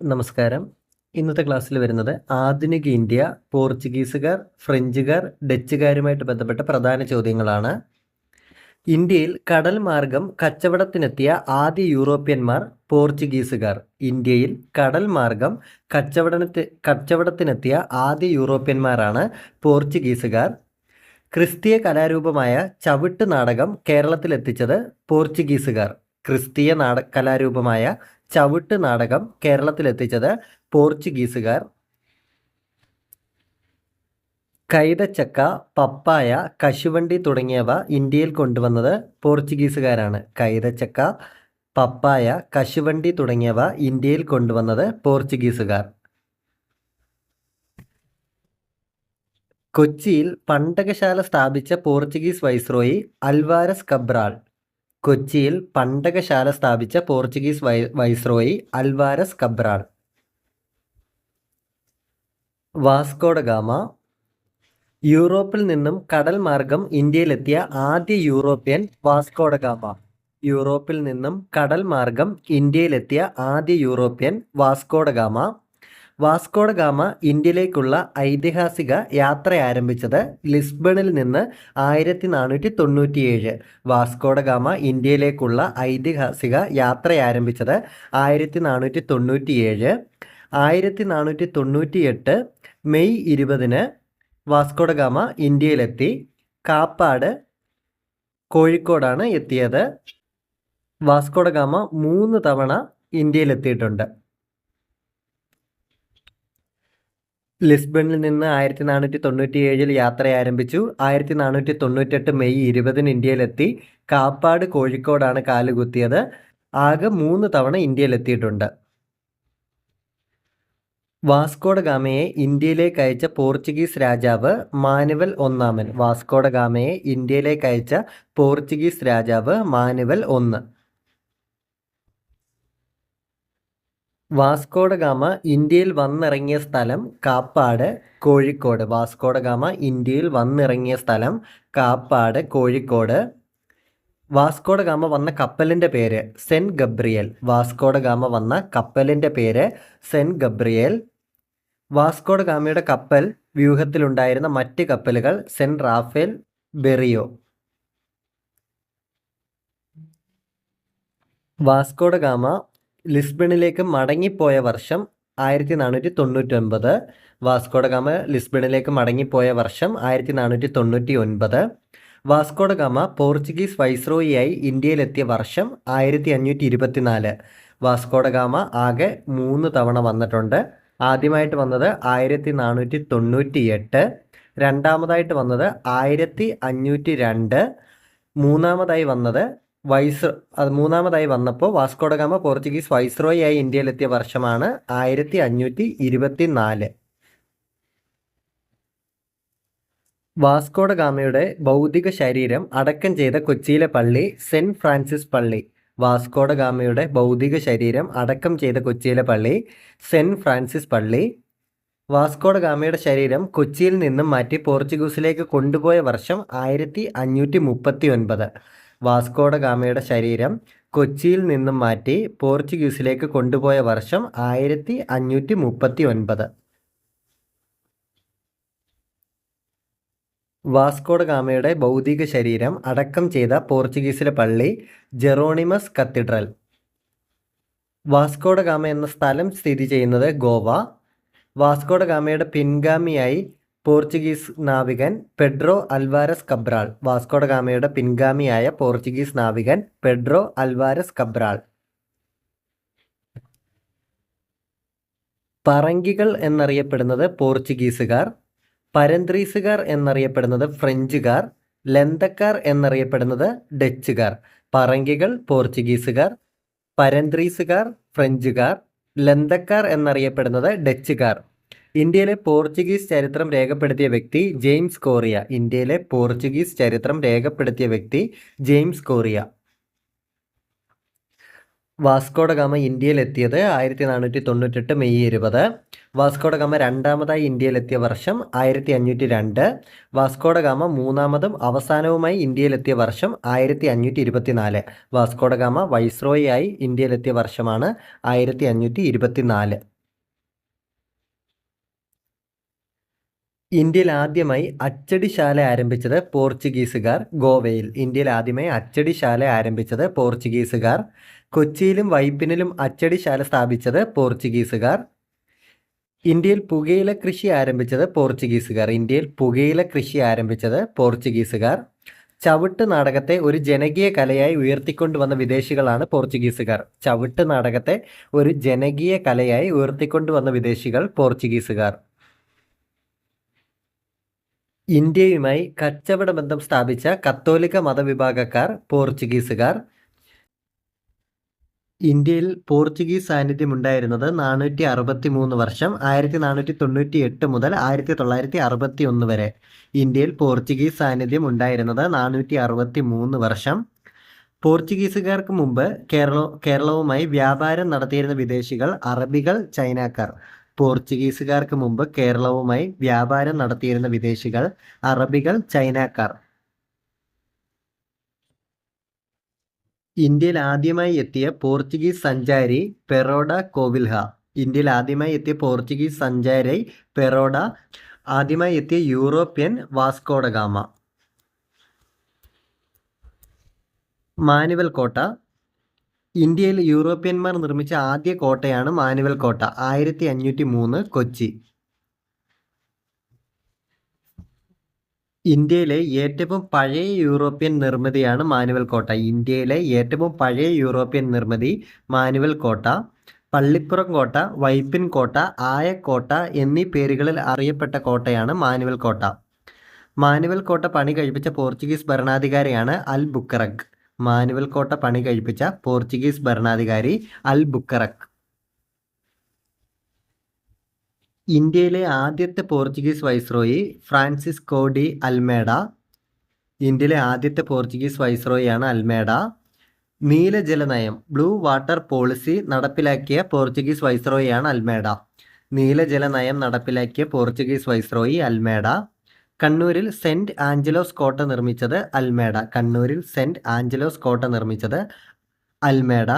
നമസ്കാരം. ഇന്നത്തെ ക്ലാസ്സിൽ വരുന്നത് ആധുനിക ഇന്ത്യ പോർച്ചുഗീസുകാർ ഫ്രഞ്ചുകാർ ഡച്ചുകാരുമായിട്ട് ബന്ധപ്പെട്ട പ്രധാന ചോദ്യങ്ങളാണ്. ഇന്ത്യയിൽ കടൽ മാർഗം കച്ചവടത്തിനെത്തിയ ആദ്യ യൂറോപ്യന്മാർ പോർച്ചുഗീസുകാർ. ഇന്ത്യയിൽ കടൽ മാർഗം കച്ചവടത്തി കച്ചവടത്തിനെത്തിയ ആദ്യ യൂറോപ്യന്മാരാണ് പോർച്ചുഗീസുകാർ. ക്രിസ്തീയ കലാരൂപമായ ചവിട്ട് നാടകം കേരളത്തിലെത്തിച്ചത് പോർച്ചുഗീസുകാർ. ക്രിസ്തീയ നാട കലാരൂപമായ ചവിട്ട് നാടകം കേരളത്തിലെത്തിച്ചത് പോർച്ചുഗീസുകാർ. കൈതച്ചക്ക പപ്പായ കശുവണ്ടി തുടങ്ങിയവ ഇന്ത്യയിൽ കൊണ്ടുവന്നത് പോർച്ചുഗീസുകാരാണ്. കൈതച്ചക്ക പപ്പായ കശുവണ്ടി തുടങ്ങിയവ ഇന്ത്യയിൽ കൊണ്ടുവന്നത് പോർച്ചുഗീസുകാർ. കൊച്ചിയിൽ പണ്ടകശാല സ്ഥാപിച്ച പോർച്ചുഗീസ് വൈസ്രോയി അൽവാരസ് കബ്രാൾ. കൊച്ചിയിൽ പണ്ടകശാല സ്ഥാപിച്ച Portuguese viceroy Alvares Cabral Vasco da Gama യൂറോപ്പിൽ നിന്നും കടൽ മാർഗം ഇന്ത്യയിലെത്തിയ ആദ്യ യൂറോപ്യൻ വാസ്കോഡഗാമ യൂറോപ്പിൽ നിന്നും കടൽ മാർഗം ഇന്ത്യയിലെത്തിയ ആദ്യ യൂറോപ്യൻ വാസ്കോഡഗാമ വാസ്കോഡഗാമ ഇന്ത്യയിലേക്കുള്ള ഐതിഹാസിക യാത്ര ആരംഭിച്ചത് ലിസ്ബണിൽ നിന്ന് ആയിരത്തി നാനൂറ്റി തൊണ്ണൂറ്റിയേഴ് വാസ്കോഡ ഗാമ ഇന്ത്യയിലേക്കുള്ള ഐതിഹാസിക യാത്ര ആരംഭിച്ചത് ആയിരത്തി നാനൂറ്റി തൊണ്ണൂറ്റിയേഴ് ആയിരത്തി നാനൂറ്റി തൊണ്ണൂറ്റിയെട്ട് മെയ് ഇരുപതിന് വാസ്കോഡ ഗാമ ഇന്ത്യയിലെത്തി. കാപ്പാട് കോഴിക്കോടാണ് എത്തിയത്. വാസ്കോഡ ഗാമ മൂന്ന് തവണ ഇന്ത്യയിലെത്തിയിട്ടുണ്ട്. ലിസ്ബണിൽ നിന്ന് ആയിരത്തി നാനൂറ്റി തൊണ്ണൂറ്റി ഏഴിൽ യാത്ര ആരംഭിച്ചു. ആയിരത്തി നാനൂറ്റി തൊണ്ണൂറ്റെട്ട് മെയ് ഇരുപതിന് ഇന്ത്യയിലെത്തി. കാപ്പാട് കോഴിക്കോടാണ് കാലുകുത്തിയത്. ആകെ മൂന്ന് തവണ ഇന്ത്യയിലെത്തിയിട്ടുണ്ട്. വാസ്കോഡ ഗാമയെ ഇന്ത്യയിലേക്ക് അയച്ച പോർച്ചുഗീസ് രാജാവ് മാനുവൽ ഒന്നാമൻ. വാസ്കോഡ ഗാമയെ ഇന്ത്യയിലേക്ക് അയച്ച പോർച്ചുഗീസ് രാജാവ് മാനുവൽ ഒന്ന്. വാസ്കോഡ ഗാമ ഇന്ത്യയിൽ വന്നിറങ്ങിയ സ്ഥലം കാപ്പാട് കോഴിക്കോട്. വാസ്കോഡ ഗാമ ഇന്ത്യയിൽ വന്നിറങ്ങിയ സ്ഥലം കാപ്പാട് കോഴിക്കോട്. വാസ്കോഡ ഗാമ വന്ന കപ്പലിന്റെ പേര് സെന്റ് ഗബ്രിയൽ. വാസ്കോഡ ഗാമ വന്ന കപ്പലിന്റെ പേര് സെന്റ് ഗബ്രിയൽ. വാസ്കോഡ ഗാമയുടെ കപ്പൽ വ്യൂഹത്തിലുണ്ടായിരുന്ന മറ്റ് കപ്പലുകൾ Saint Raphael Berrio. Vasco da Gama ലിസ്ബണിലേക്ക് മടങ്ങിപ്പോയ വർഷം ആയിരത്തി നാനൂറ്റി തൊണ്ണൂറ്റൊൻപത് വാസ്കോഡ ഗാമ ലിസ്ബണിലേക്ക് മടങ്ങിപ്പോയ വർഷം ആയിരത്തി നാനൂറ്റി തൊണ്ണൂറ്റി ഒൻപത് വാസ്കോഡഗാമ പോർച്ചുഗീസ് വൈസ്രോയിയായി ഇന്ത്യയിലെത്തിയ വർഷം ആയിരത്തി അഞ്ഞൂറ്റി ഇരുപത്തിനാല് വാസ്കോഡ ഗാമ ആകെ മൂന്ന് തവണ വന്നിട്ടുണ്ട്. ആദ്യമായിട്ട് വന്നത് ആയിരത്തി നാനൂറ്റി തൊണ്ണൂറ്റി എട്ട് രണ്ടാമതായിട്ട് വന്നത് ആയിരത്തി അഞ്ഞൂറ്റി രണ്ട് മൂന്നാമതായി വന്നത് വൈസ് മൂന്നാമതായി വന്നപ്പോൾ വാസ്കോഡഗാമ പോർച്ചുഗീസ് വൈസ്രോയി ആയി ഇന്ത്യയിലെത്തിയ വർഷമാണ് ആയിരത്തി അഞ്ഞൂറ്റി ഇരുപത്തി നാല് വാസ്കോഡഗാമയുടെ ഭൗതിക ശരീരം അടക്കം ചെയ്ത കൊച്ചിയിലെ പള്ളി സെന്റ് ഫ്രാൻസിസ് പള്ളി. വാസ്കോഡഗാമയുടെ ഭൗതിക ശരീരം അടക്കം ചെയ്ത കൊച്ചിയിലെ പള്ളി സെന്റ് ഫ്രാൻസിസ് പള്ളി. വാസ്കോഡഗാമയുടെ ശരീരം കൊച്ചിയിൽ നിന്നും മാറ്റി പോർച്ചുഗീസിലേക്ക് കൊണ്ടുപോയ വർഷം ആയിരത്തി അഞ്ഞൂറ്റി മുപ്പത്തി ഒൻപത് വാസ്കോഡ ഗാമയുടെ ശരീരം കൊച്ചിയിൽ നിന്നും മാറ്റി പോർച്ചുഗീസിലേക്ക് കൊണ്ടുപോയ വർഷം ആയിരത്തി അഞ്ഞൂറ്റി മുപ്പത്തി ഒൻപത് വാസ്കോഡ ഗാമയുടെ ഭൗതിക ശരീരം അടക്കം ചെയ്ത പോർച്ചുഗീസിലെ പള്ളി ജെറോണിമസ് കത്തീഡ്രൽ. വാസ്കോഡ ഗാമ എന്ന സ്ഥലം സ്ഥിതി ചെയ്യുന്നത് ഗോവ. വാസ്കോഡ ഗാമയുടെ പിൻഗാമിയായി Portuguese നാവികൻ Pedro Alvares Cabral. Vasco da ഗാമയുടെ പിൻഗാമിയായ പോർച്ചുഗീസ് നാവികൻ പെഡ്രോ അൽവാരസ് കബ്രാൾ. പറങ്കികൾ എന്നറിയപ്പെടുന്നത് പോർച്ചുഗീസുകാർ പരന്ത്രീസുകാർ എന്നറിയപ്പെടുന്നത് ഫ്രഞ്ചുകാർ ലന്തക്കാർ എന്നറിയപ്പെടുന്നത് ഡച്ചുകാർ. പറങ്കികൾ പോർച്ചുഗീസുകാർ പരന്ത്രീസുകാർ ഫ്രഞ്ചുകാർ ലന്തക്കാർ എന്നറിയപ്പെടുന്നത് ഡച്ചുകാർ. ഇന്ത്യയിലെ പോർച്ചുഗീസ് ചരിത്രം രേഖപ്പെടുത്തിയ വ്യക്തി ജെയിംസ് കോറിയ. ഇന്ത്യയിലെ പോർച്ചുഗീസ് ചരിത്രം രേഖപ്പെടുത്തിയ വ്യക്തി James Correa. Vasco da Gama ഇന്ത്യയിലെത്തിയത് ആയിരത്തി നാനൂറ്റി തൊണ്ണൂറ്റെട്ട് മെയ് ഇരുപത്. വാസ്കോഡ ഗാമ രണ്ടാമതായി ഇന്ത്യയിലെത്തിയ വർഷം ആയിരത്തി അഞ്ഞൂറ്റി രണ്ട് വാസ്കോഡ ഗാമ മൂന്നാമതും അവസാനവുമായി ഇന്ത്യയിലെത്തിയ വർഷം ആയിരത്തി അഞ്ഞൂറ്റി ഇരുപത്തിനാല് വാസ്കോഡ ഗാമ വൈസ്രോയായി ഇന്ത്യയിലെത്തിയ വർഷമാണ് ആയിരത്തി അഞ്ഞൂറ്റി ഇരുപത്തിനാല് ഇന്ത്യയിൽ ആദ്യമായി അച്ചടിശാല ആരംഭിച്ചത് പോർച്ചുഗീസുകാർ ഗോവയിൽ. ഇന്ത്യയിൽ ആദ്യമായി അച്ചടിശാല ആരംഭിച്ചത് പോർച്ചുഗീസുകാർ. കൊച്ചിയിലും വൈപ്പിനിലും അച്ചടിശാല സ്ഥാപിച്ചത് പോർച്ചുഗീസുകാർ. ഇന്ത്യയിൽ പുകയില കൃഷി ആരംഭിച്ചത് പോർച്ചുഗീസുകാർ. ഇന്ത്യയിൽ പുകയില കൃഷി ആരംഭിച്ചത് പോർച്ചുഗീസുകാർ. ചവിട്ട് നാടകത്തെ ഒരു ജനകീയ കലയായി ഉയർത്തിക്കൊണ്ടുവന്ന വിദേശികളാണ് പോർച്ചുഗീസുകാർ. ചവിട്ട് നാടകത്തെ ഒരു ജനകീയ കലയായി ഉയർത്തിക്കൊണ്ടുവന്ന വിദേശികൾ പോർച്ചുഗീസുകാർ. ഇന്ത്യയുമായി കച്ചവട ബന്ധം സ്ഥാപിച്ച കത്തോലിക്ക മതവിഭാഗക്കാർ പോർച്ചുഗീസുകാർ. ഇന്ത്യയിൽ പോർച്ചുഗീസ് സാന്നിധ്യം ഉണ്ടായിരുന്നത് നാനൂറ്റി അറുപത്തി മൂന്ന് വർഷം ആയിരത്തി നാനൂറ്റി തൊണ്ണൂറ്റി എട്ട് മുതൽ ആയിരത്തി തൊള്ളായിരത്തി അറുപത്തി ഒന്ന് വരെ. ഇന്ത്യയിൽ പോർച്ചുഗീസ് സാന്നിധ്യം ഉണ്ടായിരുന്നത് നാനൂറ്റി അറുപത്തി മൂന്ന് വർഷം. പോർച്ചുഗീസുകാർക്ക് മുമ്പ് കേരള കേരളവുമായി വ്യാപാരം നടത്തിയിരുന്ന വിദേശികൾ അറബികൾ ചൈനക്കാർ. പോർച്ചുഗീസുകാർക്ക് മുമ്പ് കേരളവുമായി വ്യാപാരം നടത്തിയിരുന്ന വിദേശികൾ അറബികൾ ചൈനക്കാർ. ഇന്ത്യയിൽ ആദ്യമായി എത്തിയ പോർച്ചുഗീസ് സഞ്ചാരി പെറോഡ കോവിൽഹ. ഇന്ത്യയിൽ ആദ്യമായി എത്തിയ പോർച്ചുഗീസ് സഞ്ചാരി പെറോഡ. ആദ്യമായി എത്തിയ യൂറോപ്യൻ വാസ്കോഡഗാമ മാനുവൽ കോട്ട. ഇന്ത്യയിൽ യൂറോപ്യന്മാർ നിർമ്മിച്ച ആദ്യ കോട്ടയാണ് മാനുവൽ കോട്ട ആയിരത്തി അഞ്ഞൂറ്റി മൂന്ന് കൊച്ചി. ഇന്ത്യയിലെ ഏറ്റവും പഴയ യൂറോപ്യൻ നിർമ്മിതിയാണ് മാനുവൽ കോട്ട. ഇന്ത്യയിലെ ഏറ്റവും പഴയ യൂറോപ്യൻ നിർമ്മിതി മാനുവൽ കോട്ട പള്ളിപ്പുറം കോട്ട വൈപ്പിൻ കോട്ട ആയക്കോട്ട എന്നീ പേരുകളിൽ അറിയപ്പെട്ട കോട്ടയാണ് മാനുവൽ കോട്ട. മാനുവൽ കോട്ട പണി കഴിപ്പിച്ച പോർച്ചുഗീസ് ഭരണാധികാരിയാണ് അൽ ബുക്കറക്. മാനുവൽ കോട്ട പണി കഴിപ്പിച്ച പോർച്ചുഗീസ് ഭരണാധികാരി അൽ ബുക്കറക്. ഇന്ത്യയിലെ ആദ്യത്തെ Portuguese viceroy Francis Cody Almeida. ഇന്ത്യയിലെ ആദ്യത്തെ പോർച്ചുഗീസ് വൈസ്രോയിയാണ് അൽമേഡ. നീലജല നയം ബ്ലൂ വാട്ടർ പോളിസി നടപ്പിലാക്കിയ പോർച്ചുഗീസ് വൈസ്രോയിയാണ് അൽമേഡ. നീലജല നയം നടപ്പിലാക്കിയ പോർച്ചുഗീസ് വൈസ്രോയി അൽമേഡ. കണ്ണൂരിൽ സെന്റ് ആഞ്ചലോസ് കോട്ട നിർമ്മിച്ചത് അൽമേഡ. കണ്ണൂരിൽ സെന്റ് ആഞ്ചലോസ് കോട്ട നിർമ്മിച്ചത് അൽമേഡ.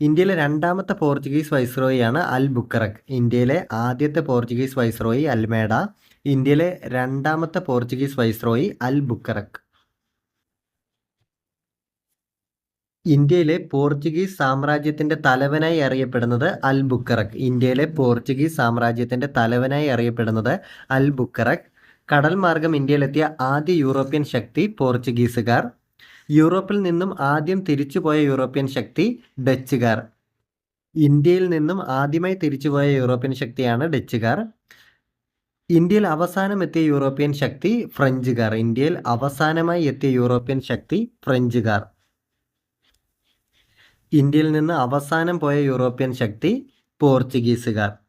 ഇന്ത്യയിലെ രണ്ടാമത്തെ പോർച്ചുഗീസ് വൈസ്രോയിയാണ് അൽ ബുക്കറക് ഇന്ത്യയിലെ ആദ്യത്തെ പോർച്ചുഗീസ് വൈസ്രോയി അൽമേഡ. ഇന്ത്യയിലെ രണ്ടാമത്തെ പോർച്ചുഗീസ് വൈസ്രോയി അൽ ബുക്കറക് ഇന്ത്യയിലെ പോർച്ചുഗീസ് സാമ്രാജ്യത്തിന്റെ തലവനായി അറിയപ്പെടുന്നത് അൽ ബുക്കറക് ഇന്ത്യയിലെ പോർച്ചുഗീസ് സാമ്രാജ്യത്തിന്റെ തലവനായി അറിയപ്പെടുന്നത് അൽ ബുക്കറക് കടൽ മാർഗം ഇന്ത്യയിലെത്തിയ ആദ്യ യൂറോപ്യൻ ശക്തി പോർച്ചുഗീസുകാർ. യൂറോപ്പിൽ നിന്നും ആദ്യം തിരിച്ചുപോയ യൂറോപ്യൻ ശക്തി ഡച്ചുകാർ. ഇന്ത്യയിൽ നിന്നും ആദ്യമായി തിരിച്ചുപോയ യൂറോപ്യൻ ശക്തിയാണ് ഡച്ചുകാർ. ഇന്ത്യയിൽ അവസാനം എത്തിയ യൂറോപ്യൻ ശക്തി ഫ്രഞ്ചുകാർ. ഇന്ത്യയിൽ അവസാനമായി എത്തിയ യൂറോപ്യൻ ശക്തി ഫ്രഞ്ചുകാർ. ഇന്ത്യയിൽ നിന്ന് അവസാനം പോയ യൂറോപ്യൻ ശക്തി പോർച്ചുഗീസുകാർ.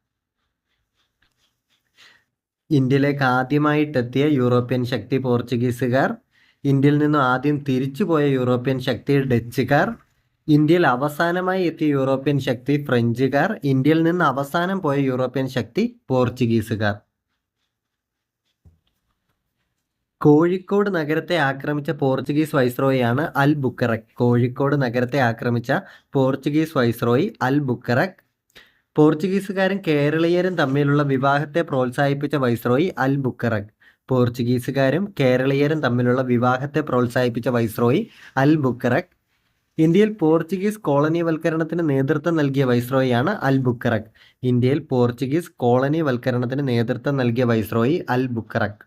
ഇന്ത്യയിലേക്ക് ആദ്യമായിട്ടെത്തിയ യൂറോപ്യൻ ശക്തി പോർച്ചുഗീസുകാർ ഇന്ത്യയിൽ നിന്നും ആദ്യം തിരിച്ചുപോയ യൂറോപ്യൻ ശക്തി ഡച്ചുകാർ ഇന്ത്യയിൽ അവസാനമായി എത്തിയ യൂറോപ്യൻ ശക്തി ഫ്രഞ്ചുകാർ ഇന്ത്യയിൽ നിന്ന് അവസാനം പോയ യൂറോപ്യൻ ശക്തി പോർച്ചുഗീസുകാർ. കോഴിക്കോട് നഗരത്തെ ആക്രമിച്ച പോർച്ചുഗീസ് വൈസ്രോയിയാണ് അൽ ബുക്കറക് കോഴിക്കോട് നഗരത്തെ ആക്രമിച്ച പോർച്ചുഗീസ് വൈസ്രോയി അൽ ബുക്കറക് പോർച്ചുഗീസുകാരും കേരളീയരും തമ്മിലുള്ള വിവാഹത്തെ പ്രോത്സാഹിപ്പിച്ച വൈസ്രോയി അൽ ബുക്കറക് പോർച്ചുഗീസുകാരും കേരളീയരും തമ്മിലുള്ള വിവാഹത്തെ പ്രോത്സാഹിപ്പിച്ച വൈസ്രോയി അൽ ബുക്കറക് ഇന്ത്യയിൽ പോർച്ചുഗീസ് കോളനിവൽക്കരണത്തിന് നേതൃത്വം നൽകിയ വൈസ്രോയിയാണ് അൽ ബുക്കറക് ഇന്ത്യയിൽ പോർച്ചുഗീസ് കോളനിവൽക്കരണത്തിന് നേതൃത്വം നൽകിയ വൈസ്രോയി അൽ ബുക്കറക്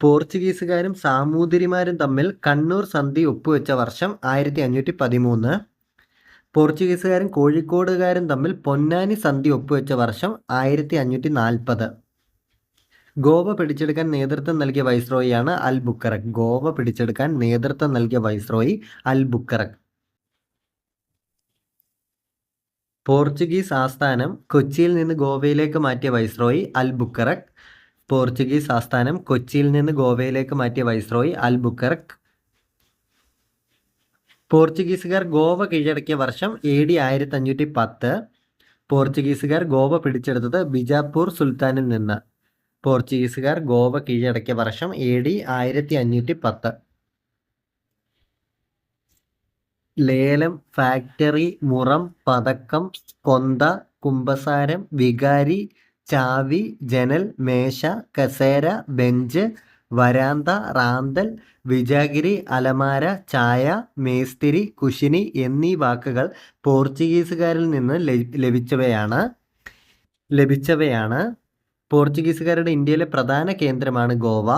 പോർച്ചുഗീസുകാരും സാമൂതിരിമാരും തമ്മിൽ കണ്ണൂർ സന്ധി ഒപ്പുവെച്ച വർഷം ആയിരത്തി അഞ്ഞൂറ്റി പതിമൂന്ന്. പോർച്ചുഗീസുകാരും കോഴിക്കോടുകാരും തമ്മിൽ പൊന്നാനി സന്ധി ഒപ്പുവെച്ച വർഷം ആയിരത്തി അഞ്ഞൂറ്റി നാൽപ്പത് ഗോവ പിടിച്ചെടുക്കാൻ നേതൃത്വം നൽകിയ വൈസ്രോയിയാണ് അൽ ബുക്കറക് ഗോവ പിടിച്ചെടുക്കാൻ നേതൃത്വം നൽകിയ വൈസ്രോയി അൽ ബുക്കറക് പോർച്ചുഗീസ് ആസ്ഥാനം കൊച്ചിയിൽ നിന്ന് ഗോവയിലേക്ക് മാറ്റിയ വൈസ്രോയി അൽ ബുക്കറക് പോർച്ചുഗീസ് ആസ്ഥാനം കൊച്ചിയിൽ നിന്ന് ഗോവയിലേക്ക് മാറ്റിയ വൈസ്രോയി അൽ ബുക്കറക് പോർച്ചുഗീസുകാർ ഗോവ കീഴടക്കിയ വർഷം എ ഡി ആയിരത്തി അഞ്ഞൂറ്റി പത്ത് പോർച്ചുഗീസുകാർ ഗോവ പിടിച്ചെടുത്തത് ബിജാപ്പൂർ സുൽത്താനിൽ നിന്ന്. പോർച്ചുഗീസുകാർ ഗോവ കീഴടക്കിയ വർഷം എ ഡി ആയിരത്തി അഞ്ഞൂറ്റി പത്ത് ലേലം ഫാക്ടറി മുറം പതക്കം കൊന്ത കുമ്പസാരം വികാരി ചാവി ജനൽ മേശ കസേര ബെഞ്ച് വരാന്ത റാന്തൽ വിജാഗിരി അലമാര ചായ മേസ്തിരി കുശിനി എന്നീ വാക്കുകൾ പോർച്ചുഗീസുകാരിൽ നിന്ന് ലഭിച്ചവയാണ്. ലഭിച്ചവയാണ്. പോർച്ചുഗീസുകാരുടെ ഇന്ത്യയിലെ പ്രധാന കേന്ദ്രമാണ് ഗോവ.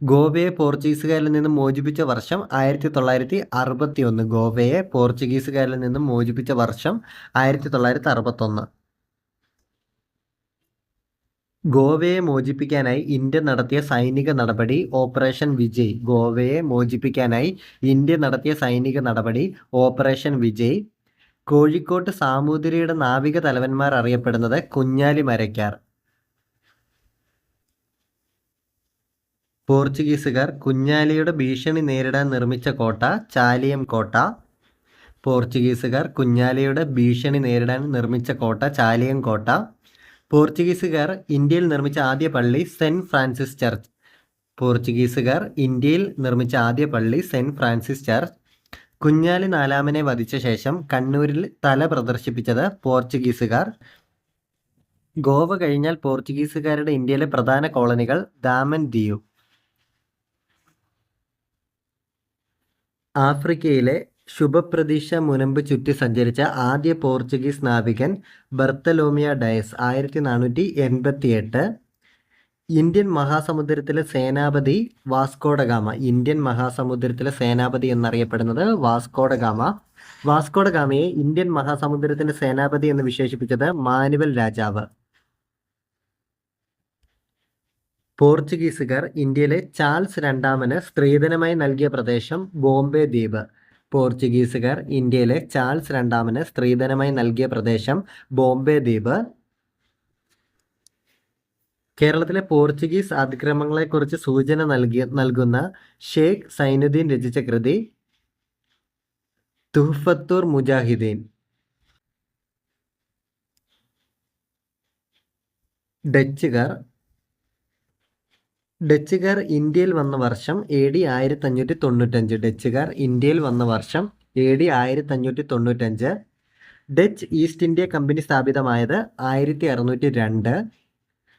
ഗോവയെ പോർച്ചുഗീസുകാരിൽ നിന്നും മോചിപ്പിച്ച വർഷം ആയിരത്തി തൊള്ളായിരത്തി അറുപത്തി ഒന്ന് ഗോവയെ പോർച്ചുഗീസുകാരിൽ നിന്നും മോചിപ്പിച്ച വർഷം ആയിരത്തി തൊള്ളായിരത്തി അറുപത്തൊന്ന് ഗോവയെ മോചിപ്പിക്കാനായി ഇന്ത്യ നടത്തിയ സൈനിക നടപടി ഓപ്പറേഷൻ വിജയ്. ഗോവയെ മോചിപ്പിക്കാനായി ഇന്ത്യ നടത്തിയ സൈനിക നടപടി ഓപ്പറേഷൻ വിജയ്. കോഴിക്കോട്ട് സാമൂതിരിയുടെ നാവിക തലവന്മാർ അറിയപ്പെടുന്നത് കുഞ്ഞാലി മരക്കാർ. പോർച്ചുഗീസുകാർ കുഞ്ഞാലിയുടെ ഭീഷണി നേരിടാൻ നിർമ്മിച്ച കോട്ട ചാലിയം കോട്ട. പോർച്ചുഗീസുകാർ കുഞ്ഞാലിയുടെ ഭീഷണി നേരിടാൻ നിർമ്മിച്ച കോട്ട ചാലിയം കോട്ട. പോർച്ചുഗീസുകാർ ഇന്ത്യയിൽ നിർമ്മിച്ച ആദ്യ പള്ളി സെന്റ് ഫ്രാൻസിസ് ചർച്ച്. പോർച്ചുഗീസുകാർ ഇന്ത്യയിൽ നിർമ്മിച്ച ആദ്യ പള്ളി സെന്റ് ഫ്രാൻസിസ് ചർച്ച്. കുഞ്ഞാലി നാലാമനെ വധിച്ച ശേഷം കണ്ണൂരിൽ തല പ്രദർശിപ്പിച്ചത് പോർച്ചുഗീസുകാർ. ഗോവ കഴിഞ്ഞാൽ പോർച്ചുഗീസുകാരുടെ ഇന്ത്യയിലെ പ്രധാന കോളനികൾ ദാമൻ ദിയു. ആഫ്രിക്കയിലെ ശുഭപ്രതീക്ഷ മുനമ്പ് ചുറ്റി സഞ്ചരിച്ച ആദ്യ പോർച്ചുഗീസ് നാവികൻ ബർത്തലോമിയ ഡയസ് ആയിരത്തി നാനൂറ്റി എൺപത്തി എട്ട് ഇന്ത്യൻ മഹാസമുദ്രത്തിലെ സേനാപതി വാസ്കോഡഗാമ ഇന്ത്യൻ മഹാസമുദ്രത്തിലെ സേനാപതി എന്നറിയപ്പെടുന്നത് വാസ്കോഡഗാമ വാസ്കോഡഗാമയെ ഇന്ത്യൻ മഹാസമുദ്രത്തിന്റെ സേനാപതി എന്ന് വിശേഷിപ്പിച്ചത് മാനുവൽ രാജാവ്. പോർച്ചുഗീസുകാർ ഇന്ത്യയിലെ ചാൾസ് രണ്ടാമന് സ്ത്രീധനമായി നൽകിയ പ്രദേശം ബോംബെ ദ്വീപ്. പോർച്ചുഗീസുകാർ ഇന്ത്യയിലെ ചാൾസ് രണ്ടാമന് സ്ത്രീധനമായി നൽകിയ പ്രദേശം ബോംബെ ദ്വീപ്. കേരളത്തിലെ പോർച്ചുഗീസ് അതിക്രമങ്ങളെക്കുറിച്ച് സൂചന നൽകി നൽകുന്ന ഷെയ്ഖ് സൈനുദ്ദീൻ രചിച്ച കൃതി തുഹഫത്തൂർ മുജാഹിദ്ദീൻ ഡച്ചുകാർ ഡച്ചുകാർ ഇന്ത്യയിൽ വന്ന വർഷം എ ഡി ആയിരത്തി അഞ്ഞൂറ്റി തൊണ്ണൂറ്റഞ്ച് ഡച്ചുകാർ ഇന്ത്യയിൽ വന്ന വർഷം എ ഡി ആയിരത്തി അഞ്ഞൂറ്റി തൊണ്ണൂറ്റഞ്ച് ഡച്ച് ഈസ്റ്റ് ഇന്ത്യ കമ്പനി സ്ഥാപിതമായത് ആയിരത്തി അറുന്നൂറ്റി രണ്ട്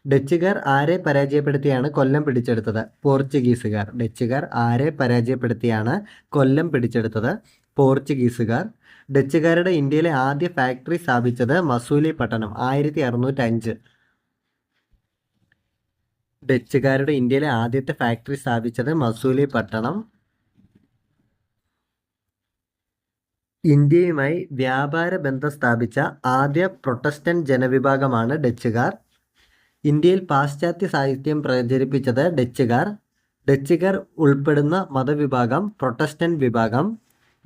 ഡച്ചുകാർ ആരെ പരാജയപ്പെടുത്തിയാണ് കൊല്ലം പിടിച്ചെടുത്തത്? പോർച്ചുഗീസുകാർ. ഡച്ചുകാർ ആരെ പരാജയപ്പെടുത്തിയാണ് കൊല്ലം പിടിച്ചെടുത്തത്? പോർച്ചുഗീസുകാർ. ഡച്ചുകാരുടെ ഇന്ത്യയിലെ ആദ്യ ഫാക്ടറി സ്ഥാപിച്ചത് മസൂലി പട്ടണം ആയിരത്തി അറുന്നൂറ്റഞ്ച് ഡച്ചുകാരുടെ ഇന്ത്യയിലെ ആദ്യത്തെ ഫാക്ടറി സ്ഥാപിച്ചത് മസൂലി പട്ടണം. ഇന്ത്യയുമായി വ്യാപാര ബന്ധം സ്ഥാപിച്ച ആദ്യ പ്രൊട്ടസ്റ്റന്റ് ജനവിഭാഗമാണ് ഡച്ചുകാർ. ഇന്ത്യയിൽ പാശ്ചാത്യ സാഹിത്യം പ്രചരിപ്പിച്ചത് ഡച്ചുകാർ. ഡച്ചുകാർ ഉൾപ്പെടുന്ന മതവിഭാഗം പ്രൊട്ടസ്റ്റന്റ് വിഭാഗം.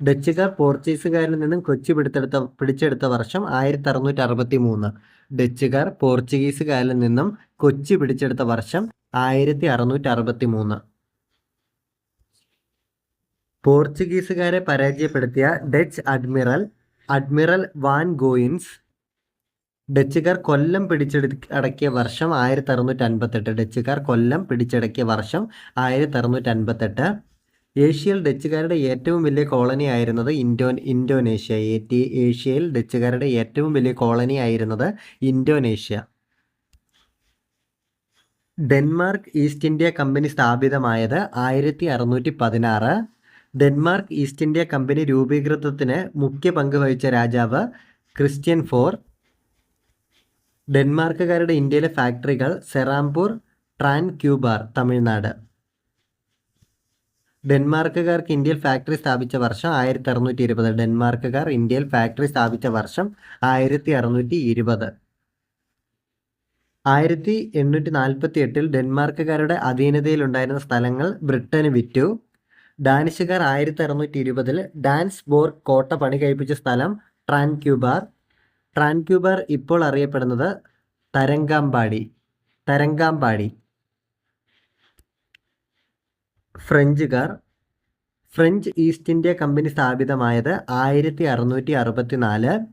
ഡച്ചുകാർ പോർച്ചുഗീസുകാരിൽ നിന്നും കൊച്ചി പിടിച്ചെടുത്ത പിടിച്ചെടുത്ത വർഷം ആയിരത്തി അറുന്നൂറ്റി അറുപത്തി മൂന്ന് ഡച്ചുകാർ പോർച്ചുഗീസുകാരിൽ നിന്നും കൊച്ചി പിടിച്ചെടുത്ത വർഷം ആയിരത്തി അറുന്നൂറ്റി അറുപത്തി മൂന്ന് പോർച്ചുഗീസുകാരെ പരാജയപ്പെടുത്തിയ Dutch admiral admiral Van Goens ഡച്ചുകാർ Kollam പിടിച്ചെടു അടക്കിയ വർഷം ആയിരത്തി അറുന്നൂറ്റി അൻപത്തെട്ട് ഡച്ചുകാർ കൊല്ലം പിടിച്ചടക്കിയ വർഷം ആയിരത്തി അറുന്നൂറ്റി അൻപത്തെട്ട് ഏഷ്യയിൽ ഡച്ചുകാരുടെ ഏറ്റവും വലിയ കോളനി ആയിരുന്നത് ഇൻഡോ ഇൻഡോനേഷ്യ. ഏഷ്യയിൽ ഡച്ചുകാരുടെ ഏറ്റവും വലിയ കോളനി ആയിരുന്നത് Indonesia. Denmark East India company സ്ഥാപിതമായത് ആയിരത്തി അറുന്നൂറ്റി പതിനാറ് ഡെൻമാർക്ക് ഈസ്റ്റ് ഇന്ത്യ കമ്പനി രൂപീകൃതത്തിന് മുഖ്യ പങ്ക് വഹിച്ച രാജാവ് ക്രിസ്ത്യൻ ഫോർ. ഡെൻമാർക്കുകാരുടെ ഇന്ത്യയിലെ ഫാക്ടറികൾ സെറാംപൂർ ട്രാൻ ക്യൂബാർ തമിഴ്നാട്. ഡെൻമാർക്കുകാർക്ക് ഇന്ത്യയിൽ ഫാക്ടറി സ്ഥാപിച്ച വർഷം ആയിരത്തി അറുന്നൂറ്റി ഇരുപത് ഡെൻമാർക്കുകാർ ഇന്ത്യയിൽ ഫാക്ടറി സ്ഥാപിച്ച വർഷം ആയിരത്തി അറുന്നൂറ്റി ഇരുപത് ആയിരത്തി എണ്ണൂറ്റി നാൽപ്പത്തി എട്ടിൽ ഡെൻമാർക്കുകാരുടെ അധീനതയിലുണ്ടായിരുന്ന സ്ഥലങ്ങൾ ബ്രിട്ടന് വിറ്റു. ഡാനിഷുകാർ ആയിരത്തി അറുന്നൂറ്റി ഇരുപതിൽ ഡാൻസ് ബോർഗ് കോട്ട പണി കഴിപ്പിച്ച സ്ഥലം ട്രാൻക്യൂബാർ. ട്രാൻക്യൂബാർ ഇപ്പോൾ അറിയപ്പെടുന്നത് തരങ്കാമ്പാടി തരങ്കാമ്പാടി ഫ്രഞ്ചുകാർ ഫ്രഞ്ച് ഈസ്റ്റ് ഇന്ത്യ കമ്പനി സ്ഥാപിതമായത് ആയിരത്തി അറുന്നൂറ്റി അറുപത്തി നാല്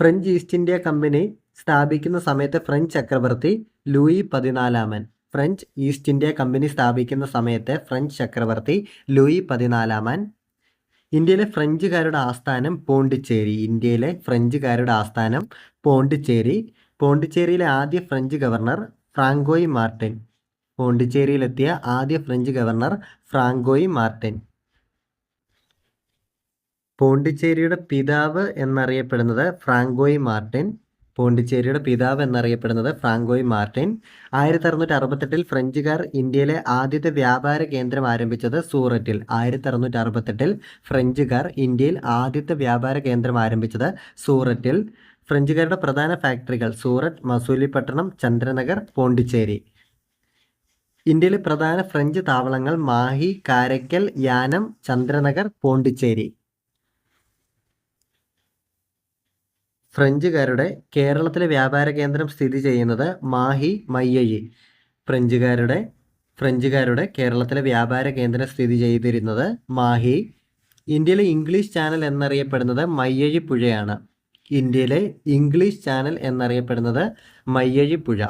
ഫ്രഞ്ച് ഈസ്റ്റ് ഇന്ത്യ കമ്പനി സ്ഥാപിക്കുന്ന സമയത്ത് ഫ്രഞ്ച് ചക്രവർത്തി ലൂയി പതിനാലാമൻ. ഫ്രഞ്ച് ഈസ്റ്റ് ഇന്ത്യ കമ്പനി സ്ഥാപിക്കുന്ന സമയത്ത് ഫ്രഞ്ച് ചക്രവർത്തി ലൂയി പതിനാലാമൻ. ഇന്ത്യയിലെ ഫ്രഞ്ചുകാരുടെ ആസ്ഥാനം പോണ്ടിച്ചേരി. ഇന്ത്യയിലെ ഫ്രഞ്ചുകാരുടെ ആസ്ഥാനം പോണ്ടിച്ചേരി. പോണ്ടിച്ചേരിയിലെ ആദ്യ ഫ്രഞ്ച് ഗവർണർ ഫ്രാങ്കോയി മാർട്ടിൻ. പോണ്ടിച്ചേരിയിലെത്തിയ ആദ്യ ഫ്രഞ്ച് ഗവർണർ ഫ്രാങ്കോയി മാർട്ടിൻ. പോണ്ടിച്ചേരിയുടെ പിതാവ് എന്നറിയപ്പെടുന്നത് ഫ്രാങ്കോയി മാർട്ടിൻ. പോണ്ടിച്ചേരിയുടെ പിതാവ് എന്നറിയപ്പെടുന്നത് ഫ്രാങ്കോയി മാർട്ടിൻ. ആയിരത്തി അറുന്നൂറ്റി അറുപത്തെട്ടിൽ ഫ്രഞ്ചുകാർ ഇന്ത്യയിലെ ആദ്യത്തെ വ്യാപാര കേന്ദ്രം ആരംഭിച്ചത് സൂററ്റിൽ. ആയിരത്തി അറുന്നൂറ്റി അറുപത്തെട്ടിൽ ഫ്രഞ്ചുകാർ ഇന്ത്യയിൽ ആദ്യത്തെ വ്യാപാര കേന്ദ്രം ആരംഭിച്ചത് സൂററ്റിൽ. ഫ്രഞ്ചുകാരുടെ പ്രധാന ഫാക്ടറികൾ സൂററ്റ് മസൂലിപ്പട്ടണം ചന്ദ്രനഗർ പോണ്ടിച്ചേരി. ഇന്ത്യയിലെ പ്രധാന ഫ്രഞ്ച് താവളങ്ങൾ മാഹി കാരക്കൽ യാനം ചന്ദ്രനഗർ പോണ്ടിച്ചേരി. ഫ്രഞ്ചുകാരുടെ കേരളത്തിലെ വ്യാപാര കേന്ദ്രം സ്ഥിതി ചെയ്യുന്നത് മാഹി മയ്യഴി. ഫ്രഞ്ചുകാരുടെ ഫ്രഞ്ചുകാരുടെ കേരളത്തിലെ വ്യാപാര കേന്ദ്രം സ്ഥിതി ചെയ്തിരുന്നത് മാഹി. ഇന്ത്യയിലെ ഇംഗ്ലീഷ് ചാനൽ എന്നറിയപ്പെടുന്നത് മയ്യഴി പുഴയാണ്. ഇന്ത്യയിലെ ഇംഗ്ലീഷ് ചാനൽ എന്നറിയപ്പെടുന്നത് മയ്യഴി പുഴ.